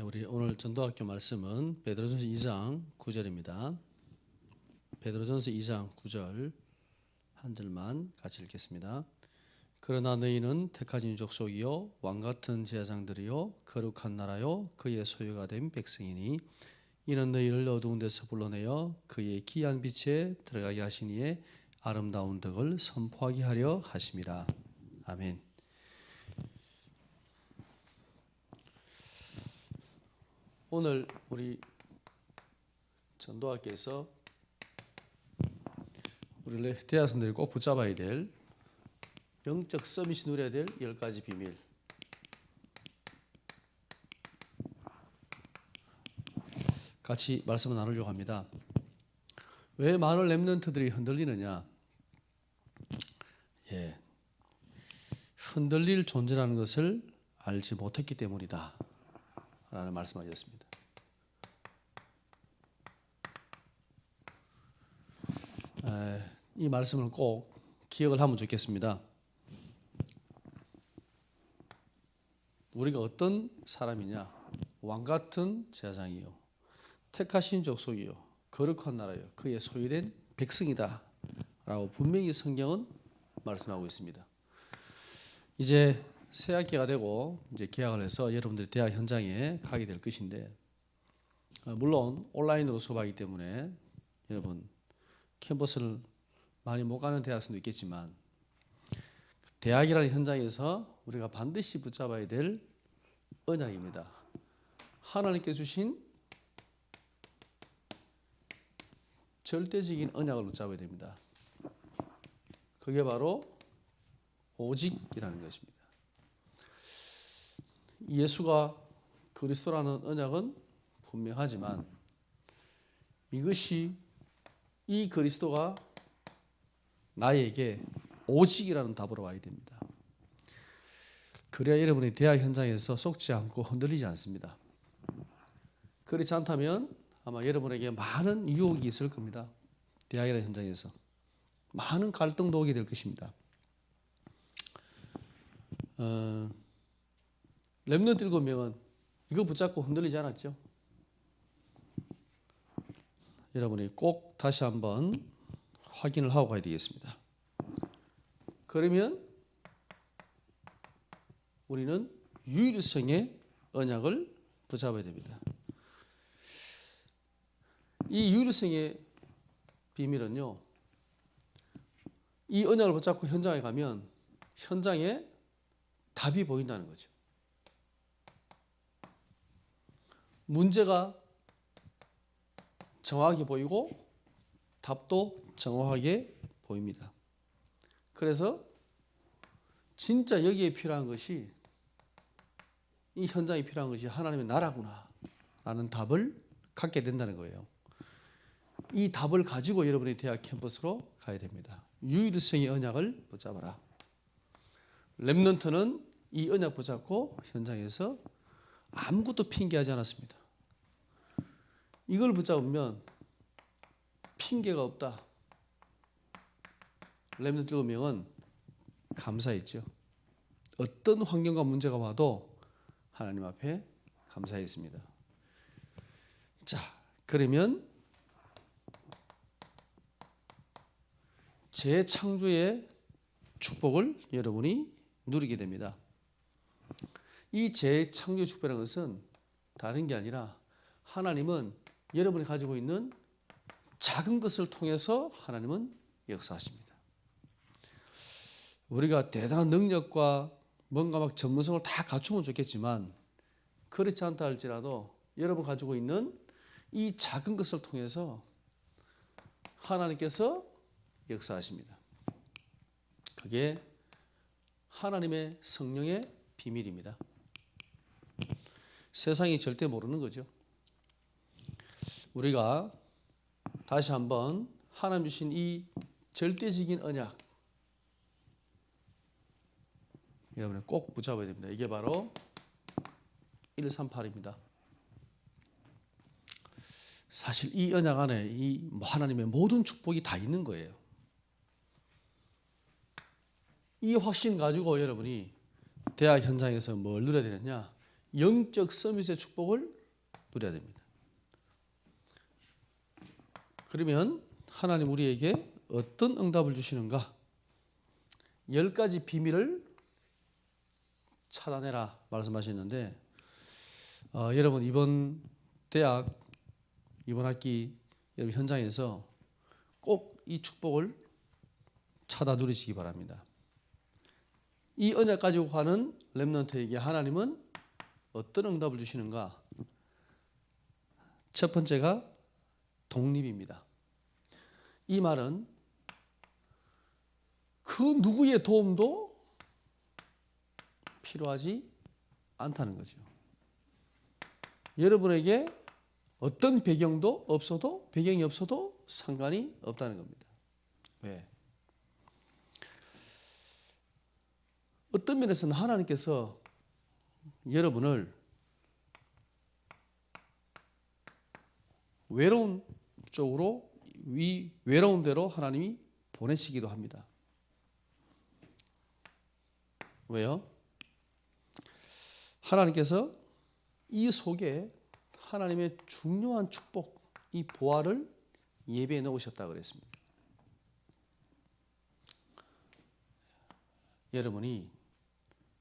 네, 우리 오늘 전도학교 말씀은 베드로전서 2장 9절입니다. 베드로전서 2장 9절 한 절만 같이 읽겠습니다. 그러나 너희는 택하신 족속이요 왕 같은 제사장들이요 거룩한 나라요 그의 소유가 된 백성이니 이는 너희를 어두운 데서 불러내어 그의 기이한 빛에 들어가게 하시니에 아름다운 덕을 선포하게 하려 하심이라. 아멘. 오늘 우리 전도학교에서 우리 대학생들이 꼭 붙잡아야 될 영적 서밋이 누려야 될열 가지 비밀. 같이 말씀을 나누려고 합니다. 왜 많은 렘넌트들이 흔들리느냐? 예. 흔들릴 존재라는 것을 알지 못했기 때문이다. 라는 말씀하셨습니다. 에, 이 말씀을 꼭 기억을 하면 좋겠습니다. 우리가 어떤 사람이냐? 왕 같은 제사장이요. 택하신 족속이요. 거룩한 나라요. 그의 소유된 백성이다. 라고 분명히 성경은 말씀하고 있습니다. 이제 새 학기가 되고 이제 개학을 해서 여러분들이 대학 현장에 가게 될 것인데 어, 물론 온라인으로 수업하기 때문에 여러분 캠퍼스를 많이 못 가는 대학생도 있겠지만 대학이라는 현장에서 우리가 반드시 붙잡아야 될 언약입니다. 하나님께 주신 절대적인 언약을 붙잡아야 됩니다. 그게 바로 오직이라는 것입니다. 예수가 그리스도라는 언약은 분명하지만 이것이 이 그리스도가 나에게 오직이라는 답으로 와야 됩니다. 그래야 여러분이 대학 현장에서 속지 않고 흔들리지 않습니다. 그렇지 않다면 아마 여러분에게 많은 유혹이 있을 겁니다. 대학이라는 현장에서 많은 갈등도 오게 될 것입니다. 어, 렘넌트 일곱 명은 이거 붙잡고 흔들리지 않았죠. 여러분이 꼭 다시 한번 확인을 하고 가야 되겠습니다. 그러면 우리는 유일성의 언약을 붙잡아야 됩니다. 이 유일성의 비밀은요. 이 언약을 붙잡고 현장에 가면 현장에 답이 보인다는 거죠. 문제가 정확하게 보이고 답도 정확하게 보입니다. 그래서 진짜 여기에 필요한 것이 이 현장에 필요한 것이 하나님의 나라구나 라는 답을 갖게 된다는 거예요. 이 답을 가지고 여러분이 대학 캠퍼스로 가야 됩니다. 유일성의 언약을 붙잡아라. 렘넌트는 이 언약 붙잡고 현장에서 아무것도 핑계하지 않았습니다. 이걸 붙잡으면 핑계가 없다. 렘넌트 명은 감사했죠. 어떤 환경과 문제가 와도 하나님 앞에 감사했습니다. 자, 그러면 재창조의 축복을 여러분이 누리게 됩니다. 이 재창조 축복이라는 것은 다른 게 아니라 하나님은 여러분이 가지고 있는 작은 것을 통해서 하나님은 역사하십니다. 우리가 대단한 능력과 뭔가 막 전문성을 다 갖추면 좋겠지만 그렇지 않다 할지라도 여러분 가지고 있는 이 작은 것을 통해서 하나님께서 역사하십니다. 그게 하나님의 성령의 비밀입니다. 세상이 절대 모르는 거죠. 우리가 다시 한번 하나님 주신 이 절대적인 언약 여러분 꼭 붙잡아야 됩니다. 이게 바로 138입니다. 사실 이 언약 안에 이 하나님의 모든 축복이 다 있는 거예요. 이 확신 가지고 여러분이 대학 현장에서 뭘 누려야 되느냐? 영적 서밋의 축복을 누려야 됩니다. 그러면 하나님 우리에게 어떤 응답을 주시는가? 열 가지 비밀을 찾아내라 말씀하셨는데 어, 여러분 이번 대학 이번 학기 여러분 현장에서 꼭 이 축복을 찾아 누리시기 바랍니다. 이 언약 가지고 가는 렘넌트에게 하나님은 어떤 응답을 주시는가? 첫 번째가 독립입니다. 이 말은 그 누구의 도움도 필요하지 않다는 거죠. 여러분에게 어떤 배경도 없어도 배경이 없어도 상관이 없다는 겁니다. 왜? 어떤 면에서는 하나님께서 여러분을 외로운 쪽으로 위 외로운 대로 하나님이 보내시기도 합니다. 왜요? 하나님께서 이 속에 하나님의 중요한 축복, 이 보화를 예배에 넣으셨다 그랬습니다. 여러분이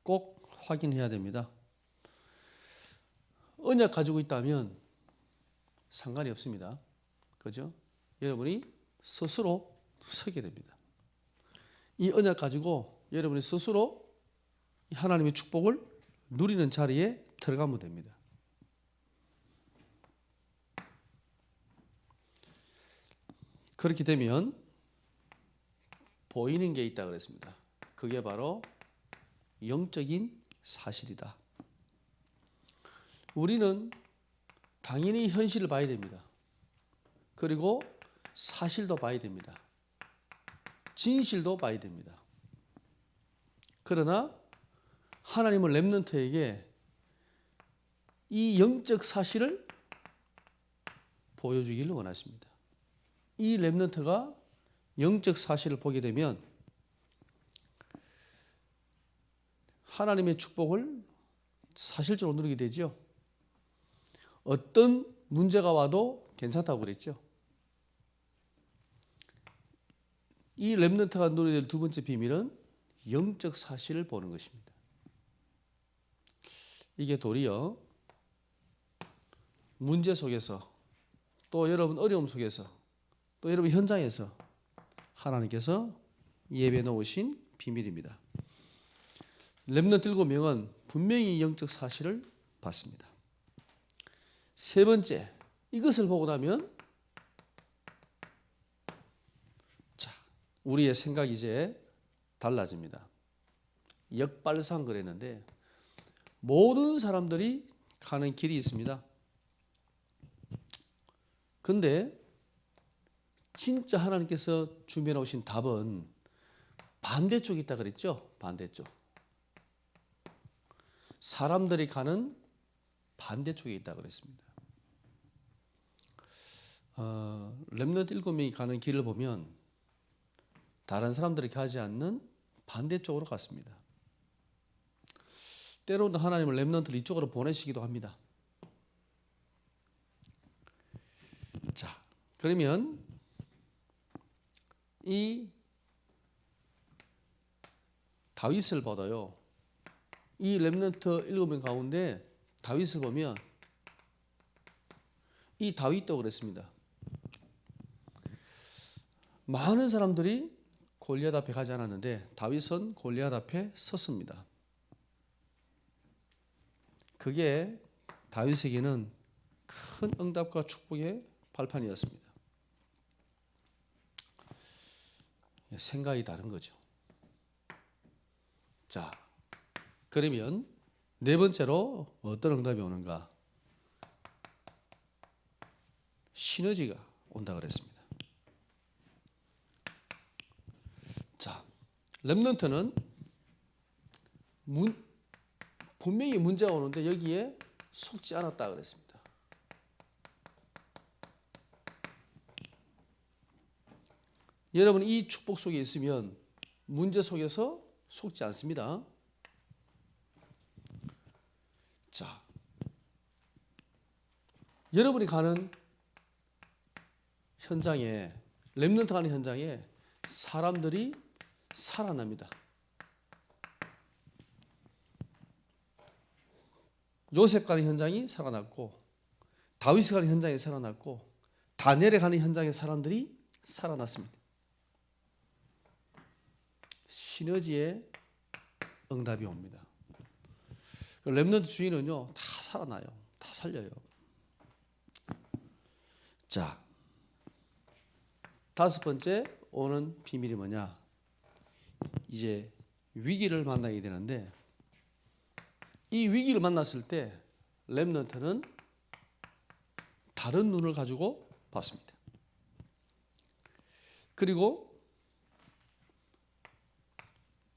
꼭 확인해야 됩니다. 언약 가지고 있다면 상관이 없습니다. 그죠? 여러분이 스스로 서게 됩니다. 이 언약 가지고 여러분이 스스로 하나님의 축복을 누리는 자리에 들어가면 됩니다. 그렇게 되면 보이는 게 있다 그랬습니다. 그게 바로 영적인 사실이다. 우리는 당연히 현실을 봐야 됩니다. 그리고 사실도 봐야 됩니다. 진실도 봐야 됩니다. 그러나 하나님은 렘넌트에게 이 영적 사실을 보여주기를 원하십니다. 이 렘넌트가 영적 사실을 보게 되면 하나님의 축복을 사실적으로 누리게 되죠. 어떤 문제가 와도 괜찮다고 그랬죠. 이 렘넌트가 누려야 될 두 번째 비밀은 영적 사실을 보는 것입니다. 이게 도리어 문제 속에서 또 여러분 어려움 속에서 또 여러분 현장에서 하나님께서 예배 놓으신 비밀입니다. 렘넌트 일곱 명은 분명히 영적 사실을 봤습니다. 세 번째, 이것을 보고 나면 자, 우리의 생각이 이제 달라집니다. 역발상 그랬는데 모든 사람들이 가는 길이 있습니다. 근데 진짜 하나님께서 준비해 놓으신 답은 반대쪽에 있다 그랬죠? 반대쪽. 사람들이 가는 반대쪽에 있다 그랬습니다. 어, 렘넌트 일곱 명이 가는 길을 보면 다른 사람들이 가지 않는 반대쪽으로 갔습니다. 때로는 하나님은 렘넌트를 이쪽으로 보내시기도 합니다. 자, 그러면 이 다윗을 받아요. 이 렘넌트 일곱 명 가운데 다윗을 보면 이 다윗도 그랬습니다. 많은 사람들이 골리앗 앞에 가지 않았는데 다윗은 골리앗 앞에 섰습니다. 그게 다윗에게는 큰 응답과 축복의 발판이었습니다. 생각이 다른 거죠. 자, 그러면 네 번째로 어떤 응답이 오는가? 시너지가 온다 그랬습니다. 자, 렘넌트는 문, 분명히 문제가 오는데 여기에 속지 않았다 그랬습니다. 여러분 이 축복 속에 있으면 문제 속에서 속지 않습니다. 자, 여러분이 가는 현장에 렘넌트 가는 현장에 사람들이 살아납니다. 요셉 가는 현장이 살아났고 다윗이 가는 현장에 살아났고 다니엘에 가는 현장에 사람들이 살아났습니다. 시너지의 응답이 옵니다. 그 렘넌트 주인은요 다 살아나요, 다 살려요. 자 다섯 번째 오는 비밀이 뭐냐? 이제 위기를 만나게 되는데 이 위기를 만났을 때 렘넌트는 다른 눈을 가지고 봤습니다. 그리고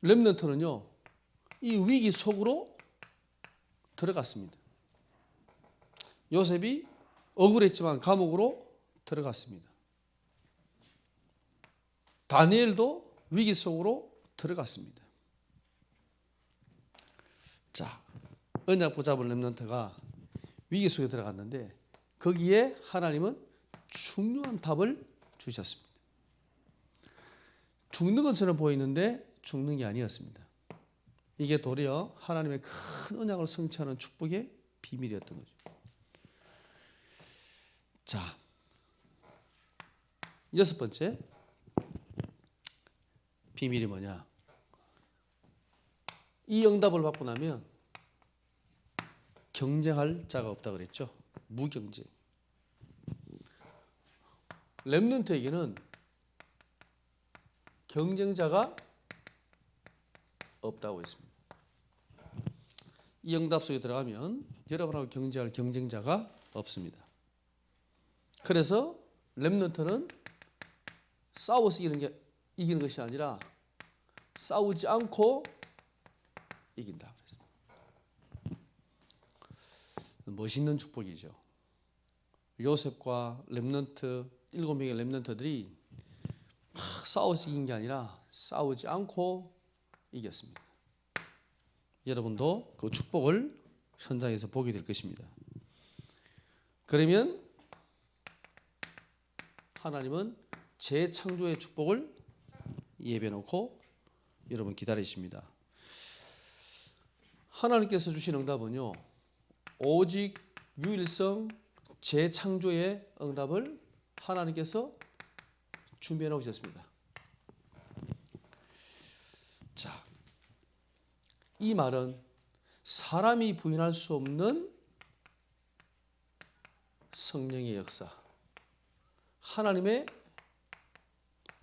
렘넌트는요 이 위기 속으로 들어갔습니다. 요셉이 억울했지만 감옥으로 들어갔습니다. 다니엘도 위기 속으로 들어갔습니다. 자, 언약 붙잡은 렘넌트가 위기 속에 들어갔는데 거기에 하나님은 중요한 답을 주셨습니다. 죽는 것처럼 보이는데 죽는 게 아니었습니다. 이게 도리어 하나님의 큰 언약을 성취하는 축복의 비밀이었던 거죠. 자, 여섯 번째 비밀이 뭐냐? 이 응답을 받고 나면 경쟁할 자가 없다 그랬죠. 무경쟁. 렘넌트에게는 경쟁자가 없다고 했습니다. 이 응답 속에 들어가면 여러분하고 경쟁할 경쟁자가 없습니다. 그래서 렘넌트는 싸워서 이기는 게 이기는 것이 아니라 싸우지 않고 이긴다 그랬습니다. 멋있는 축복이죠. 요셉과 렘넌트 일곱 명의 렘넌트들이 막 싸워서 이긴 게 아니라 싸우지 않고 이겼습니다. 여러분도 그 축복을 현장에서 보게 될 것입니다. 그러면 하나님은 재창조의 축복을 예배 놓고 여러분 기다리십니다. 하나님께서 주신 응답은요. 오직 유일성 재창조의 응답을 하나님께서 준비해 놓으셨습니다. 자, 이 말은 사람이 부인할 수 없는 성령의 역사, 하나님의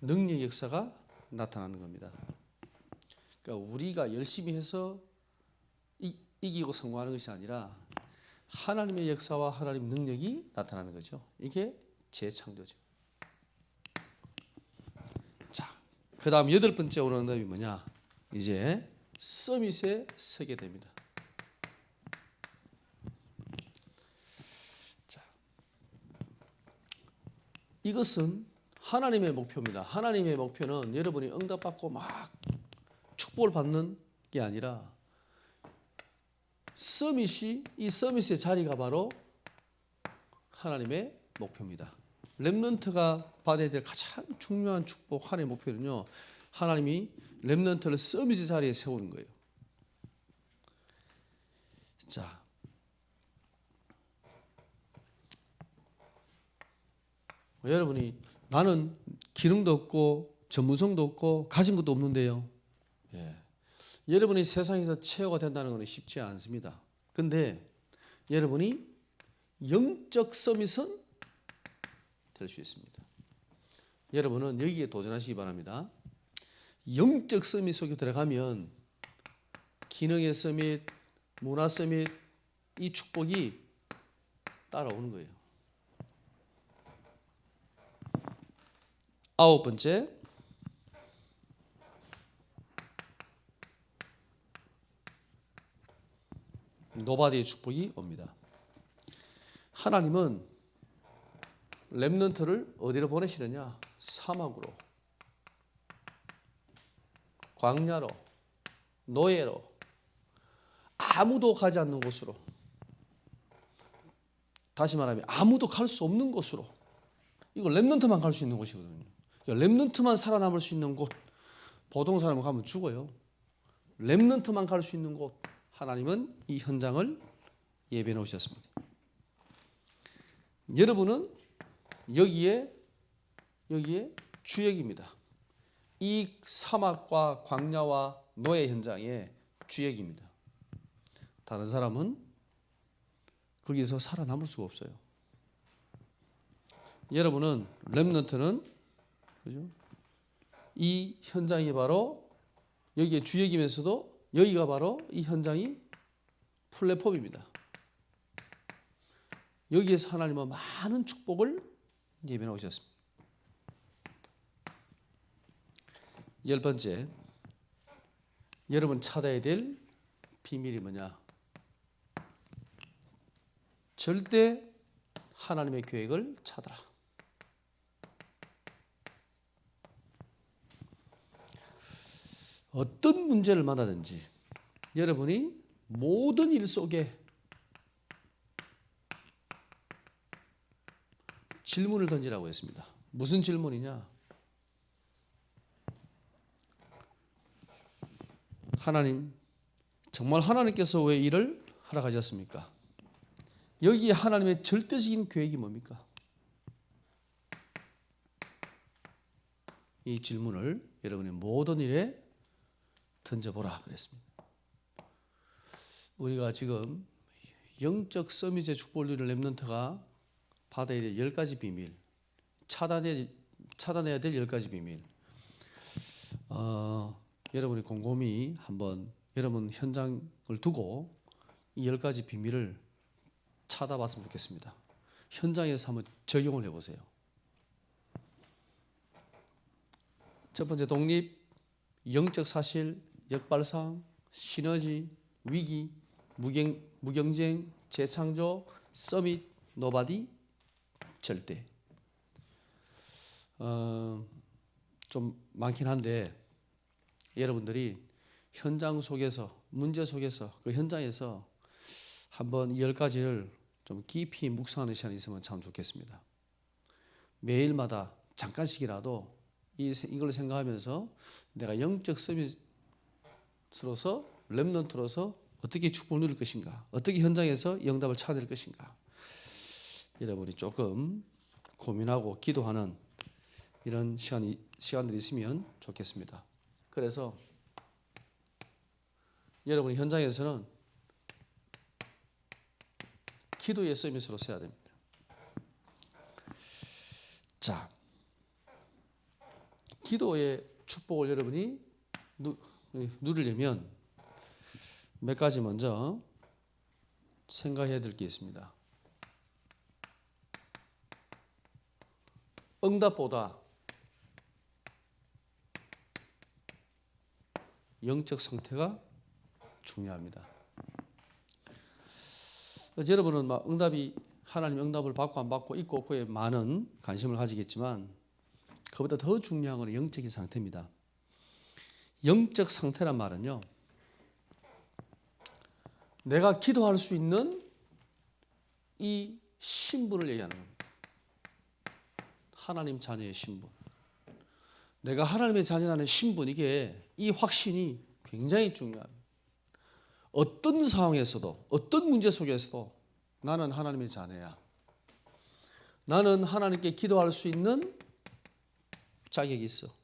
능력의 역사가 나타나는 겁니다. 그러니까 우리가 열심히 해서 이, 이기고 성공하는 것이 아니라 하나님의 역사와 하나님 능력이 나타나는 거죠. 이게 재창조죠. 자, 그 다음 여덟 번째 오는 응답이 뭐냐? 이제 서밋에 서게 됩니다. 자, 이것은 하나님의 목표입니다. 하나님의 목표는 여러분이 응답받고 막 축복을 받는 게 아니라 서밋이 이 서밋의 자리가 바로 하나님의 목표입니다. 렘넌트가 받아야 될 가장 중요한 축복 하나님의 목표는요. 하나님이 렘넌트를 서밋의 자리에 세우는 거예요. 자. 여러분이 나는 기능도 없고 전문성도 없고 가진 것도 없는데요. 예. 여러분이 세상에서 최고가 된다는 것은 쉽지 않습니다. 근데 여러분이 영적 서밋은 될 수 있습니다. 여러분은 여기에 도전하시기 바랍니다. 영적 서밋 속에 들어가면 기능의 서밋, 문화 서밋 이 축복이 따라오는 거예요. 아홉 번째 노바디의 축복이 옵니다. 하나님은 렘넌트를 어디로 보내시느냐? 사막으로, 광야로, 노예로, 아무도 가지 않는 곳으로, 다시 말하면 아무도 갈 수 없는 곳으로 이거 렘넌트만 갈 수 있는 곳이거든요. 렘넌트만 살아남을 수 있는 곳. 보통 사람은 가면 죽어요. 렘넌트만 갈 수 있는 곳. 하나님은 이 현장을 예배해 놓으셨습니다. 여러분은 여기에 여기에 주역입니다. 이 사막과 광야와 노예 현장의 주역입니다. 다른 사람은 거기서 살아남을 수가 없어요. 여러분은 렘넌트는 그죠? 이 현장이 바로 여기에 주역이면서도 여기가 바로 이 현장이 플랫폼입니다. 여기에서 하나님은 많은 축복을 예배해 오셨습니다. 열 번째, 여러분 찾아야 될 비밀이 뭐냐? 절대 하나님의 계획을 찾아라. 어떤 문제를 만나든지 여러분이 모든 일 속에 질문을 던지라고 했습니다. 무슨 질문이냐? 하나님, 정말 하나님께서 왜 일을 허락하셨습니까? 여기에 하나님의 절대적인 계획이 뭡니까? 이 질문을 여러분의 모든 일에 던져보라 그랬습니다. 우리가 지금 영적 서밋의 축복을 렘넌트가 받아야 될열 가지 비밀, 차단해 차단해야 될열 가지 비밀. 어, 여러분이 곰곰이 한번 여러분 현장을 두고 이열 가지 비밀을 찾아봤으면 좋겠습니다. 현장에서 한번 적용을 해보세요. 첫 번째 독립, 영적 사실, 역발상, 시너지, 위기, 무경, 무경쟁, 재창조, 서밋, 노바디, 절대. 어, 좀 많긴 한데 여러분들이 현장 속에서 문제 속에서 그 현장에서 한번 이열 가지를 좀 깊이 묵상하는 시간이 있으면 참 좋겠습니다. 매일마다 잠깐씩이라도 이 이걸 생각하면서 내가 영적 서밋으 로서 렘넌트로서 어떻게 축복을 누릴 것인가, 어떻게 현장에서 영답을 찾을 것인가. 여러분이 조금 고민하고 기도하는 이런 시간이 시간들이 있으면 좋겠습니다. 그래서 여러분이 현장에서는 기도의 서밋으로 써야 됩니다. 자, 기도의 축복을 여러분이 누, 누리려면 몇 가지 먼저 생각해야 될 게 있습니다. 응답보다 영적 상태가 중요합니다. 여러분은 막 응답이 하나님 응답을 받고 안 받고 있고 없고에 많은 관심을 가지겠지만 그보다 더 중요한 것은 영적인 상태입니다. 영적 상태란 말은요. 내가 기도할 수 있는 이 신분을 얘기하는. 하나님 자녀의 신분. 내가 하나님의 자녀라는 신분 이게 이 확신이 굉장히 중요합니다. 어떤 상황에서도 어떤 문제 속에서도 나는 하나님의 자녀야. 나는 하나님께 기도할 수 있는 자격이 있어.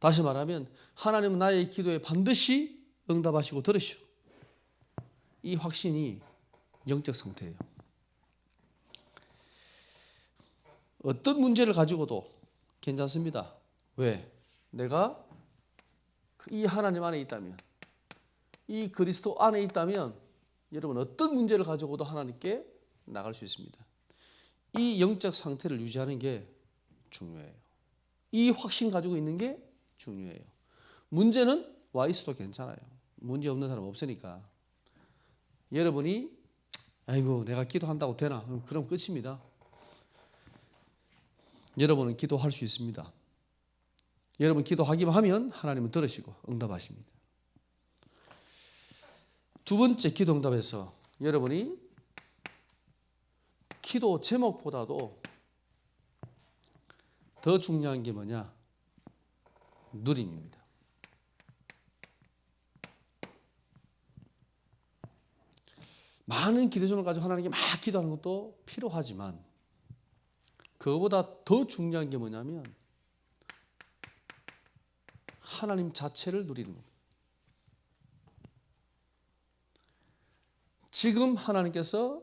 다시 말하면 하나님은 나의 기도에 반드시 응답하시고 들으시오. 이 확신이 영적 상태예요. 어떤 문제를 가지고도 괜찮습니다. 왜? 내가 이 하나님 안에 있다면, 이 그리스도 안에 있다면, 여러분 어떤 문제를 가지고도 하나님께 나갈 수 있습니다. 이 영적 상태를 유지하는 게 중요해요. 이 확신 가지고 있는 게 중요해요. 문제는 와 있어도 괜찮아요. 문제 없는 사람 없으니까. 여러분이 아이고 내가 기도한다고 되나? 그럼 끝입니다. 여러분은 기도할 수 있습니다. 여러분 기도하기만 하면 하나님은 들으시고 응답하십니다. 두 번째 기도 응답에서 여러분이 기도 제목보다도 더 중요한 게 뭐냐? 누림입니다. 많은 기도 제목을 가지고 하나님께 막 기도하는 것도 필요하지만 그거보다 더 중요한 게 뭐냐면 하나님 자체를 누리는 겁니다. 지금 하나님께서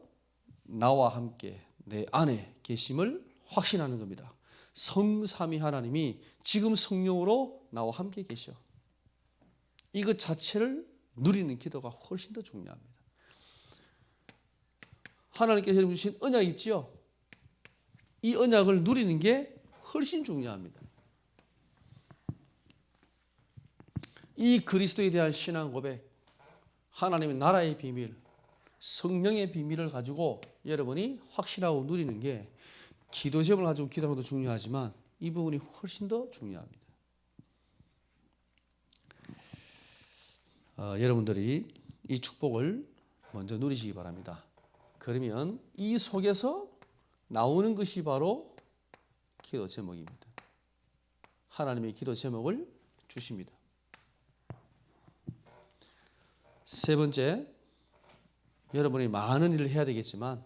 나와 함께 내 안에 계심을 확신하는 겁니다. 성삼위 하나님이 지금 성령으로 나와 함께 계셔. 이것 자체를 누리는 기도가 훨씬 더 중요합니다. 하나님께서 주신 언약 있지요? 이 언약을 누리는 게 훨씬 중요합니다. 이 그리스도에 대한 신앙 고백, 하나님의 나라의 비밀, 성령의 비밀을 가지고 여러분이 확신하고 누리는 게 기도 제목을 가지고 기도하는 것도 중요하지만 이 부분이 훨씬 더 중요합니다. 어, 여러분들이 이 축복을 먼저 누리시기 바랍니다. 그러면 이 속에서 나오는 것이 바로 기도 제목입니다. 하나님의 기도 제목을 주십니다. 세 번째, 여러분이 많은 일을 해야 되겠지만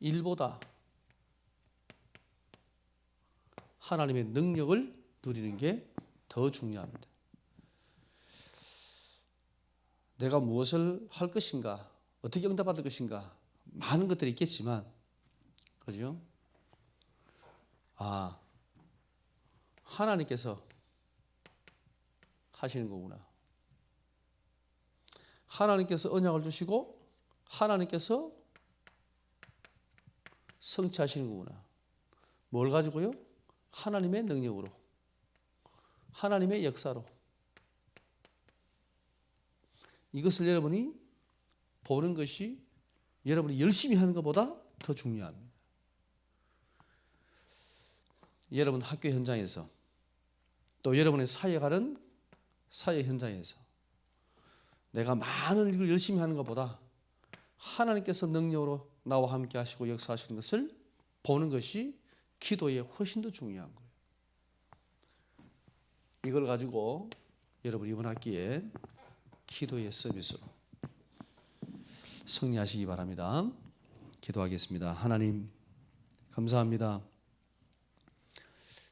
일보다 하나님의 능력을 누리는 게 더 중요합니다. 내가 무엇을 할 것인가, 어떻게 응답받을 것인가, 많은 것들이 있겠지만, 그죠? 아, 하나님께서 하시는 거구나. 하나님께서 언약을 주시고, 하나님께서 성취하시는 거구나. 뭘 가지고요? 하나님의 능력으로. 하나님의 역사로. 이것을 여러분이 보는 것이 여러분이 열심히 하는 것보다 더 중요합니다. 여러분 학교 현장에서 또 여러분의 사역하는 사역 현장에서 내가 많은 일을 열심히 하는 것보다 하나님께서 능력으로 나와 함께 하시고 역사하시는 것을 보는 것이 기도에 훨씬 더 중요한 거예요. 이걸 가지고 여러분 이번 학기에 기도의 서비스로 승리하시기 바랍니다. 기도하겠습니다. 하나님 감사합니다.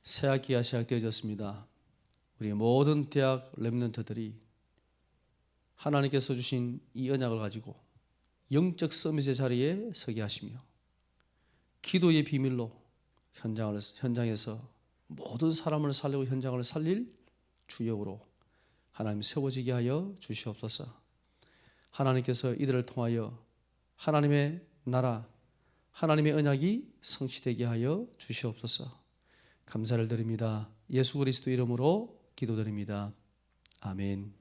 새 학기가 시작되어졌습니다. 우리 모든 대학 랩런트들이 하나님께서 주신 이 언약을 가지고 영적 서밋의 자리에 서게 하시며 기도의 비밀로 현장을 현장에서 모든 사람을 살리고 현장을 살릴 주역으로 하나님 세워지게 하여 주시옵소서. 하나님께서 이들을 통하여 하나님의 나라, 하나님의 언약이 성취되게 하여 주시옵소서. 감사를 드립니다. 예수 그리스도 이름으로 기도드립니다. 아멘.